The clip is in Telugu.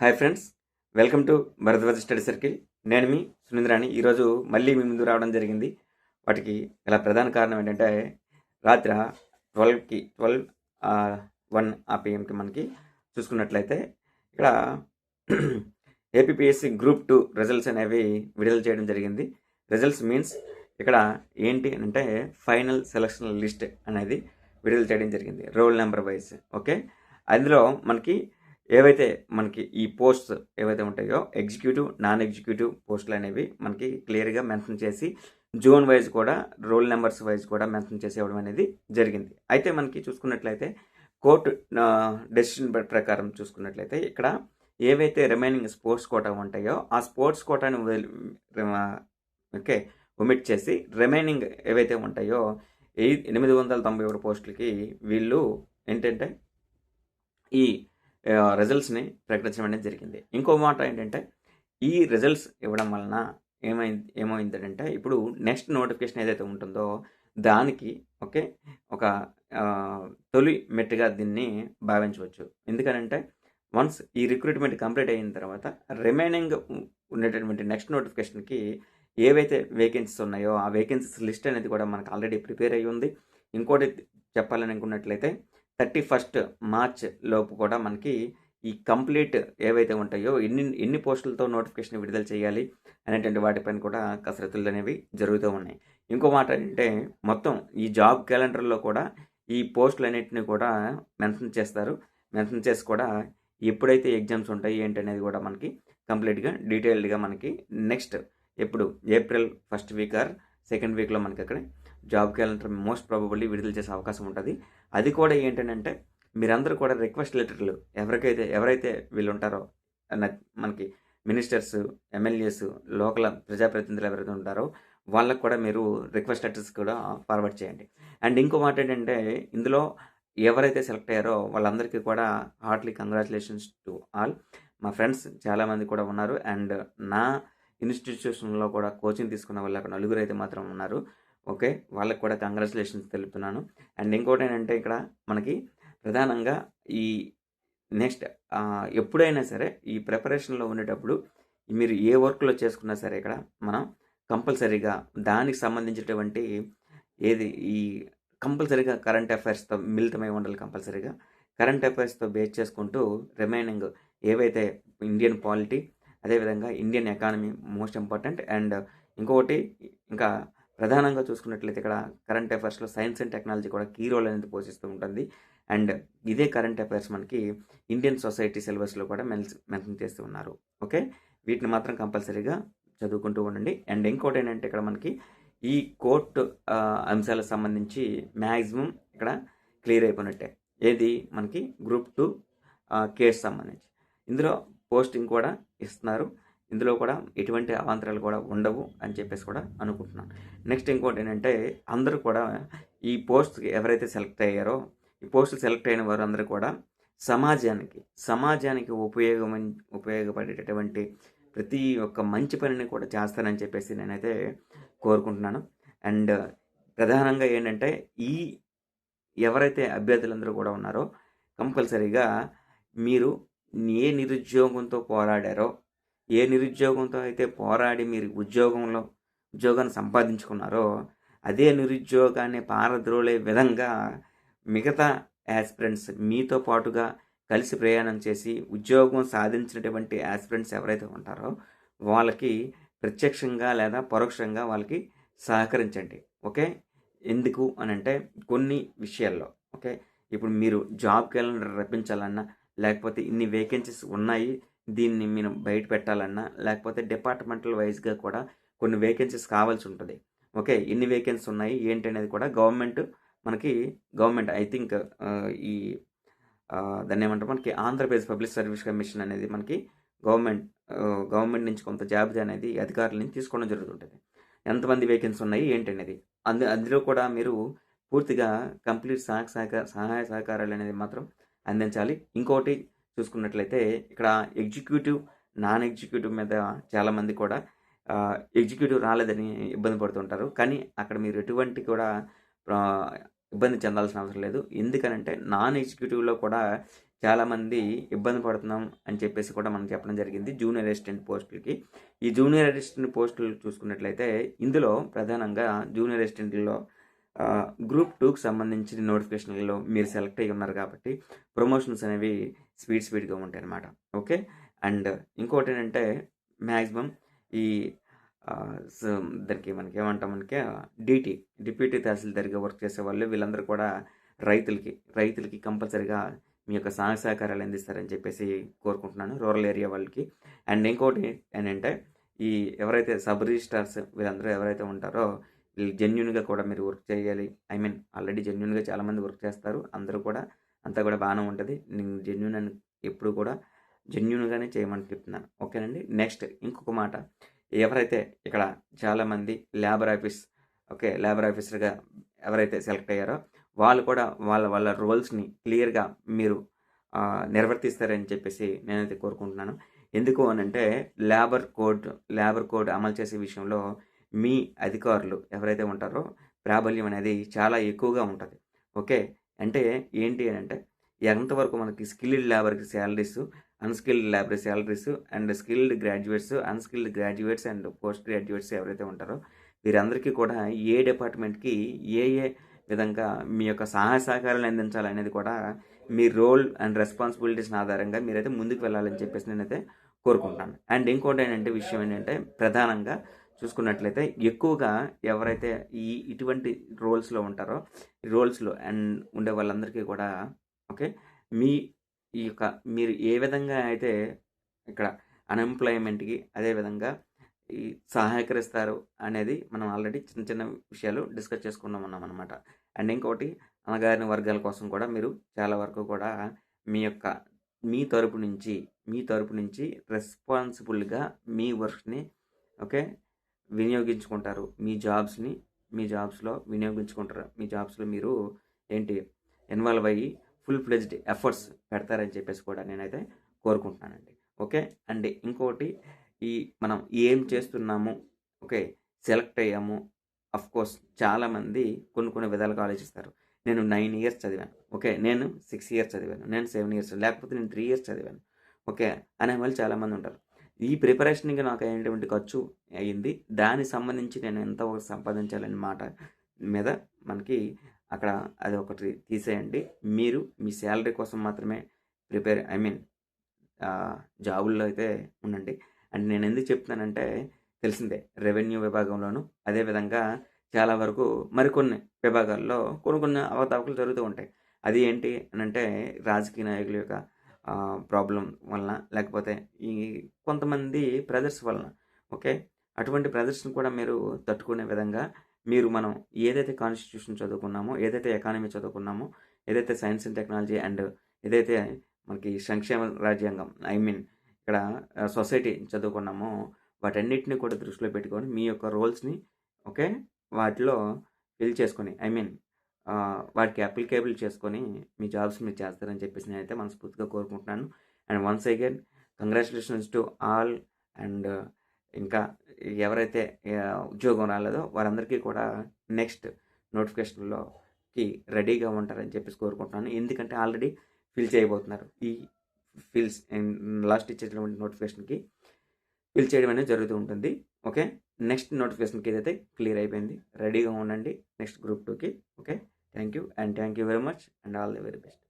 Hi friends welcome to Bharadwaj study circle నేను మీ సునీంద్రాణి. ఈరోజు మళ్ళీ మీ ముందు రావడం జరిగింది. వాటికి గల ప్రధాన కారణం ఏంటంటే రాత్రి ట్వెల్వ్కి ట్వెల్వ్ వన్ ఆ పిఎంకి మనకి చూసుకున్నట్లయితే ఇక్కడ ఏపీఎస్సి గ్రూప్ టూ రిజల్ట్స్ అనేవి విడుదల చేయడం జరిగింది. రిజల్ట్స్ మీన్స్ ఇక్కడ ఏంటి అంటే ఫైనల్ సెలక్షన్ లిస్ట్ అనేది విడుదల చేయడం జరిగింది. రోల్ నెంబర్ వైజ్ ఓకే అందులో మనకి ఏవైతే మనకి ఈ పోస్ట్స్ ఏవైతే ఉంటాయో ఎగ్జిక్యూటివ్ నాన్ ఎగ్జిక్యూటివ్ పోస్టులు అనేవి మనకి క్లియర్గా మెన్షన్ చేసి జోన్ వైజ్ కూడా రోల్ నెంబర్స్ వైజ్ కూడా మెన్షన్ చేసి ఇవ్వడం అనేది జరిగింది. అయితే మనకి చూసుకున్నట్లయితే కోర్టు డెసిషన్ ప్రకారం చూసుకున్నట్లయితే ఇక్కడ ఏవైతే రిమైనింగ్ స్పోర్ట్స్ కోటా ఉంటాయో ఆ స్పోర్ట్స్ కోటాని ఓకే ఒమిట్ చేసి రిమైనింగ్ ఏవైతే ఉంటాయో ఎనిమిది వందల తొంభై ఒకటి పోస్టులకి వీళ్ళు ఏంటంటే ఈ రిజల్ట్స్ని ప్రకటించడం అనేది జరిగింది. ఇంకో మాట ఏంటంటే ఈ రిజల్ట్స్ ఇవ్వడం వలన ఏమైంది ఏమైందంటే ఇప్పుడు నెక్స్ట్ నోటిఫికేషన్ ఏదైతే ఉంటుందో దానికి ఓకే ఒక తొలి మెట్టుగా దీన్ని భావించవచ్చు. ఎందుకనంటే వన్స్ ఈ రిక్రూట్మెంట్ కంప్లీట్ అయిన తర్వాత రిమైనింగ్ ఉండేటటువంటి నెక్స్ట్ నోటిఫికేషన్కి ఏవైతే వేకెన్సీస్ ఉన్నాయో ఆ వేకెన్సీస్ లిస్ట్ అనేది కూడా మనకు ఆల్రెడీ ప్రిపేర్ అయ్యి ఉంది. ఇంకోటి చెప్పాలని అనుకున్నట్లయితే థర్టీ ఫస్ట్ మార్చ్ లోపు కూడా మనకి ఈ కంప్లీట్ ఏవైతే ఉంటాయో ఎన్ని ఎన్ని పోస్టులతో నోటిఫికేషన్ విడుదల చేయాలి అనేటువంటి వాటిపైన కూడా కసరత్తులు అనేవి జరుగుతూ ఉన్నాయి. ఇంకో మాట ఏంటంటే మొత్తం ఈ జాబ్ క్యాలెండర్లో కూడా ఈ పోస్టులు అన్నింటినీ కూడా మెన్షన్ చేస్తారు. మెన్షన్ చేసి కూడా ఎప్పుడైతే ఎగ్జామ్స్ ఉంటాయి ఏంటి అనేది కూడా మనకి కంప్లీట్గా డీటెయిల్డ్గా మనకి నెక్స్ట్ ఎప్పుడు April first week or second వీక్లో మనకి అక్కడ జాబ్ క్యాలెండర్ మోస్ట్ ప్రాబబుల్లీ విడుదల చేసే అవకాశం ఉంటుంది. అది కూడా ఏంటంటే మీరందరూ కూడా రిక్వెస్ట్ లెటర్లు ఎవరికైతే ఎవరైతే వీళ్ళు ఉంటారో మనకి మినిస్టర్స్ ఎమ్మెల్యేస్ లోకల్ ప్రజాప్రతినిధులు ఎవరైతే ఉంటారో వాళ్ళకు కూడా మీరు రిక్వెస్ట్ లెటర్స్ కూడా ఫార్వర్డ్ చేయండి. అండ్ ఇంకో మాట ఏంటంటే ఇందులో ఎవరైతే సెలెక్ట్ అయ్యారో వాళ్ళందరికీ కూడా హార్ట్లీ కంగ్రాచులేషన్స్ టు ఆల్ మా ఫ్రెండ్స్ చాలామంది కూడా ఉన్నారు. అండ్ నా ఇన్స్టిట్యూషన్లో కూడా కోచింగ్ తీసుకున్న వాళ్ళు అక్కడ నలుగురు అయితే మాత్రం ఉన్నారు. ఓకే? వాళ్ళకి కూడా కంగ్రాచులేషన్స్ తెలుపుతున్నాను. అండ్ ఇంకోటి ఏంటంటే ఇక్కడ మనకి ప్రధానంగా ఈ నెక్స్ట్ ఎప్పుడైనా సరే ఈ ప్రిపరేషన్లో ఉండేటప్పుడు మీరు ఏ వర్క్లో చేసుకున్నా సరే ఇక్కడ మనం కంపల్సరీగా దానికి సంబంధించినటువంటి ఏది ఈ కంపల్సరీగా కరెంట్ అఫైర్స్తో మిళితమై ఉండాలి కంపల్సరీగా. కరెంట్ అఫైర్స్తో బేస్ చేసుకుంటూ రిమైనింగ్ ఏవైతే ఇండియన్ పాలిటీ అదేవిధంగా Indian economy most important and ఇంకొకటి ఇంకా ప్రధానంగా చూసుకున్నట్లయితే ఇక్కడ కరెంట్ అఫైర్స్లో సైన్స్ అండ్ టెక్నాలజీ కూడా కీ రోల్ అనేది పోషిస్తూ ఉంటుంది. అండ్ ఇదే కరెంట్ అఫైర్స్ మనకి ఇండియన్ సొసైటీ సిలబస్లో కూడా మెన్షన్ చేస్తూ ఉన్నారు. ఓకే వీటిని మాత్రం కంపల్సరీగా చదువుకుంటూ ఉండండి. అండ్ ఇంకోటి ఏంటంటే ఇక్కడ మనకి ఈ కోర్టు అంశాలకు సంబంధించి మ్యాక్సిమం ఇక్కడ క్లియర్ అయిపోయినట్టే. ఏది? మనకి గ్రూప్ టూ కేసు సంబంధించి. ఇందులో పోస్టింగ్ కూడా ఇస్తున్నారు. ఇందులో కూడా ఎటువంటి అవాంతరాలు కూడా ఉండవు అని చెప్పేసి కూడా అనుకుంటున్నాను. నెక్స్ట్ ఇంకోటి ఏంటంటే అందరూ కూడా ఈ పోస్ట్ ఎవరైతే సెలెక్ట్ అయ్యారో ఈ పోస్ట్ సెలెక్ట్ అయిన వారు అందరూ కూడా సమాజానికి సమాజానికి ఉపయోగం ఉపయోగపడేటటువంటి ప్రతి ఒక్క మంచి పనిని కూడా చేస్తానని చెప్పేసి నేనైతే కోరుకుంటున్నాను. అండ్ ప్రధానంగా ఏంటంటే ఈ ఎవరైతే అభ్యర్థులందరూ కూడా ఉన్నారో కంపల్సరీగా మీరు ఏ నిరుద్యోగంతో పోరాడారో ఏ నిరుద్యోగంతో అయితే పోరాడి మీరు ఉద్యోగంలో ఉద్యోగాన్ని సంపాదించుకున్నారో అదే నిరుద్యోగాన్ని పారద్రోలే విధంగా మిగతా యాస్పిరెంట్స్ మీతో పాటుగా కలిసి ప్రయాణం చేసి ఉద్యోగం సాధించినటువంటి యాస్పిరెంట్స్ ఎవరైతే ఉంటారో వాళ్ళకి ప్రత్యక్షంగా లేదా పరోక్షంగా వాళ్ళకి సహకరించండి. ఓకే? ఎందుకు అని అంటే కొన్ని విషయాల్లో ఓకే? ఇప్పుడు మీరు జాబ్కి క్యాలెండర్ రప్పించాలన్నా లేకపోతే ఇన్ని వేకెన్సీస్ ఉన్నాయి దీన్ని మీరు బయట పెట్టాలన్నా లేకపోతే డిపార్ట్మెంటల్ వైజ్గా కూడా కొన్ని వేకెన్సీస్ కావాల్సి ఉంటుంది. ఓకే ఎన్ని వేకెన్సీ ఉన్నాయి ఏంటి అనేది కూడా గవర్నమెంట్ మనకి గవర్నమెంట్ ఐ థింక్ ఈ దాన్ని ఏమంటారు మనకి ఆంధ్రప్రదేశ్ పబ్లిక్ సర్వీస్ కమిషన్ అనేది మనకి గవర్నమెంట్ గవర్నమెంట్ నుంచి కొంత జాబితా అనేది అధికారుల నుంచి తీసుకోవడం జరుగుతుంటుంది. ఎంతమంది వేకెన్సీ ఉన్నాయి ఏంటి అనేది. అందు అందులో కూడా మీరు పూర్తిగా కంప్లీట్ సహాయ సహకార సహాయ సహకారాలు అనేది మాత్రం అందించాలి. ఇంకోటి చూసుకున్నట్లయితే ఇక్కడ ఎగ్జిక్యూటివ్ నాన్ ఎగ్జిక్యూటివ్ మీద చాలామంది కూడా ఎగ్జిక్యూటివ్ రాలేదని ఇబ్బంది పడుతుంటారు. కానీ అక్కడ మీరు ఎటువంటి కూడా ఇబ్బంది చెందాల్సిన అవసరం లేదు. ఎందుకనంటే నాన్ ఎగ్జిక్యూటివ్లో కూడా చాలామంది ఇబ్బంది పడుతున్నాం అని చెప్పేసి కూడా మనం చెప్పడం జరిగింది జూనియర్ అసిస్టెంట్ పోస్టులకి. ఈ జూనియర్ అసిస్టెంట్ పోస్టులు చూసుకున్నట్లయితే ఇందులో ప్రధానంగా జూనియర్ అసిస్టెంట్లో గ్రూప్ టూకి సంబంధించిన నోటిఫికేషన్లలో మీరు సెలెక్ట్ అయ్యి ఉన్నారు కాబట్టి ప్రమోషన్స్ అనేవి స్పీడ్ స్పీడ్గా ఉంటాయి అన్నమాట. ఓకే అండ్ ఇంకోటి ఏంటంటే మ్యాక్సిమం ఈ దానికి మనకి ఏమంటాం మనకి డిటి డిప్యూటీ తహసీల్దార్గా వర్క్ చేసే వాళ్ళు వీళ్ళందరూ కూడా రైతులకి రైతులకి కంపల్సరీగా మీ యొక్క సహాయ సహకారాలు అందిస్తారని చెప్పేసి కోరుకుంటున్నాను రూరల్ ఏరియా వాళ్ళకి. అండ్ ఇంకోటి ఏంటంటే ఈ ఎవరైతే సబ్ రిజిస్టార్స్ వీళ్ళందరూ ఎవరైతే ఉంటారో జెన్యున్గా కూడా మీరు వర్క్ చేయాలి. ఐ మీన్ ఆల్రెడీ జెన్యున్గా చాలామంది వర్క్ చేస్తారు. అందరూ కూడా అంతా కూడా బాగానే ఉంటుంది. నేను జెన్యున్ అని ఎప్పుడు కూడా జెన్యున్గానే చేయమని చెప్తున్నాను. ఓకేనండి? నెక్స్ట్ ఇంకొక మాట. ఎవరైతే ఇక్కడ చాలామంది లేబర్ ఆఫీస్ ఓకే లేబర్ ఆఫీసర్గా ఎవరైతే సెలెక్ట్ అయ్యారో వాళ్ళు కూడా వాళ్ళ వాళ్ళ రోల్స్ని క్లియర్గా మీరు నిర్వర్తిస్తారని చెప్పేసి నేనైతే కోరుకుంటున్నాను. ఎందుకు అని అంటే లేబర్ కోడ్ లేబర్ కోడ్ అమలు చేసే విషయంలో మీ అధికారులు ఎవరైతే ఉంటారో ప్రాబల్యం అనేది చాలా ఎక్కువగా ఉంటుంది. ఓకే? అంటే ఏంటి అని అంటే ఎంతవరకు మనకి skilled లేబర్కి salaries unskilled labour salaries and skilled graduates unskilled graduates and post graduates ఎవరైతే ఉంటారో వీరందరికీ కూడా ఏ డిపార్ట్మెంట్కి ఏ ఏ విధంగా మీ యొక్క సహాయ సహకారాలు అందించాలనేది కూడా మీ రోల్ అండ్ రెస్పాన్సిబిలిటీస్ ఆధారంగా మీరైతే ముందుకు వెళ్ళాలని చెప్పేసి నేనైతే కోరుకుంటాను అండ్ ఇంకోటి ఏంటంటే విషయం ఏంటంటే ప్రధానంగా చూసుకున్నట్లయితే ఎక్కువగా ఎవరైతే ఈ ఇటువంటి రోల్స్లో ఉంటారో ఈ రోల్స్లో అండ్ ఉండే వాళ్ళందరికీ కూడా ఓకే మీ ఈ యొక్క మీరు ఏ విధంగా అయితే ఇక్కడ అన్ఎంప్లాయ్మెంట్కి అదేవిధంగా ఈ సహాయకరిస్తారు అనేది మనం ఆల్రెడీ చిన్న చిన్న విషయాలు డిస్కస్ చేసుకున్నాం ఉన్నాం అనమాట అండ్ ఇంకోటి అనగారిన వర్గాల కోసం కూడా మీరు చాలా వరకు కూడా మీ యొక్క మీ తరపు నుంచి మీ తరపు నుంచి రెస్పాన్సిబుల్గా మీ వర్క్ని ఓకే వినియోగించుకుంటారు. మీ జాబ్స్ని మీ జాబ్స్లో వినియోగించుకుంటారు. మీ జాబ్స్లో మీరు ఏంటి ఇన్వాల్వ్ అయ్యి ఫుల్ ఫ్లెజ్డ్ ఎఫర్ట్స్ పెడతారని చెప్పేసి కూడా నేనైతే కోరుకుంటున్నానండి. ఓకే? అండ్ ఇంకోటి ఈ మనం ఏం చేస్తున్నాము ఓకే సెలెక్ట్ అయ్యాము. అఫ్ కోర్స్ చాలామంది కొన్ని కొన్ని విధాలుగా ఆలోచిస్తారు. నేను నైన్ ఇయర్స్ చదివాను. ఓకే? నేను సిక్స్ ఇయర్స్ చదివాను. నేను సెవెన్ ఇయర్స్ లేకపోతే నేను త్రీ ఇయర్స్ చదివాను. ఓకే? అనే వాళ్ళు చాలామంది ఉంటారు. ఈ ప్రిపరేషన్కి నాకు అయినటువంటి ఖర్చు అయ్యింది దానికి సంబంధించి నేను ఎంత సంపాదించాలనే మాట మీద మనకి అక్కడ అది ఒకటి తీసేయండి. మీరు మీ శాలరీ కోసం మాత్రమే ప్రిపేర్ ఐ మీన్ జాబుల్లో అయితే ఉండండి. అండ్ నేను ఎందుకు చెప్తున్నానంటే తెలిసిందే రెవెన్యూ విభాగంలోను అదేవిధంగా చాలా వరకు మరికొన్ని విభాగాల్లో కొన్ని కొన్ని అవతావకలు జరుగుతూ ఉంటాయి. అది ఏంటి అని అంటే రాజకీయ నాయకుల యొక్క ప్రాబ్లం వలన లేకపోతే ఈ కొంతమంది ప్రజర్స్ వలన ఓకే? అటువంటి ప్రజర్స్ని కూడా మీరు తట్టుకునే విధంగా మీరు మనం ఏదైతే కాన్స్టిట్యూషన్ చదువుకున్నామో ఏదైతే ఎకానమీ చదువుకున్నామో ఏదైతే సైన్స్ అండ్ టెక్నాలజీ అండ్ ఏదైతే మనకి సంక్షేమ రాజ్యాంగం ఐ మీన్ ఇక్కడ సొసైటీ చదువుకున్నామో వాటన్నిటిని కూడా దృష్టిలో పెట్టుకొని మీ యొక్క రోల్స్ని ఓకే? వాటిలో ఫిల్ చేసుకొని ఐ మీన్ వాటికి అప్లికేబుల్ చేసుకొని మీ జాబ్స్ మీరు చేస్తారని చెప్పేసి నేనైతే మనస్ఫూర్తిగా కోరుకుంటున్నాను. And once again congratulations to all and ఇంకా ఎవరైతే ఉద్యోగం రాలేదో వారందరికీ కూడా నెక్స్ట్ నోటిఫికేషన్లోకి రెడీగా ఉంటారని చెప్పేసి కోరుకుంటున్నాను. ఎందుకంటే ఆల్రెడీ ఫిల్ చేయబోతున్నారు. ఈ ఫిల్స్ లాస్ట్ ఇచ్చేటువంటి నోటిఫికేషన్కి ఫిల్ చేయడం అనేది జరుగుతూ ఉంటుంది. ఓకే నెక్స్ట్ నోటిఫికేషన్కి ఏదైతే క్లియర్ అయిపోయింది రెడీగా ఉండండి. నెక్స్ట్ గ్రూప్ టూకి okay Thank you and thank you very much and all the very best.